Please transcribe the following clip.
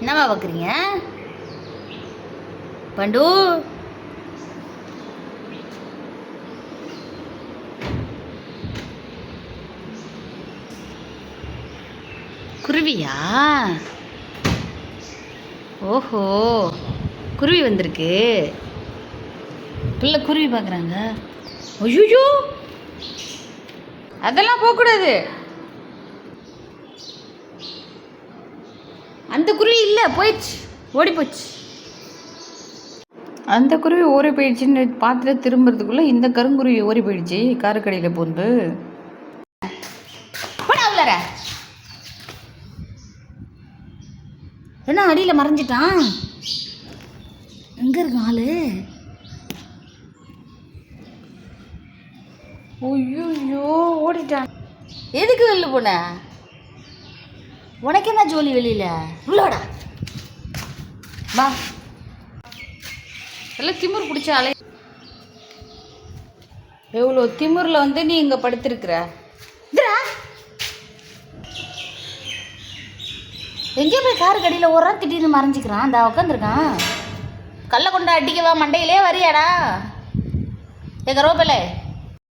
என்னம்மா பார்க்குறீங்க? பண்டு. குருவியா? ஓஹோ குருவி வந்திருக்கு. பிள்ளை குருவி பார்க்குறாங்க. ஐயோ அதெல்லாம் போகக்கூடாது. அந்த குருவி இல்லை போயிடுச்சு. ஓடி போச்சு. அந்த குருவி ஓடி போயிடுச்சுன்னு பார்த்துட்டு திரும்புறதுக்குள்ளே இந்த கருங்குருவி ஓடி போயிடுச்சு காருக்கடையில் போந்து. போடா உள்ளார. என்ன அடியில் மறைஞ்சிட்டான்? எங்கே இருக்கான் ஆளு? ஐயோ ஓடிட்டான். எதுக்கு வெளில போன? உனக்கு என்ன ஜோலி வெளியில? உள்ளோடா. வா. எல்லாம் திமிர் பிடிச்ச அலை எவ்வளோ திமிரில் வந்து நீ இங்கே படுத்திருக்கிற? இதுடா எங்கேயோ போய் காரு கடியில் ஒரு திடீர்னு மறைஞ்சிக்கிறான். அந்த உட்காந்துருக்கான் கல்லை கொண்டு அடிக்கவா? மண்டையிலே வரியாடா. எங்க ரோபலே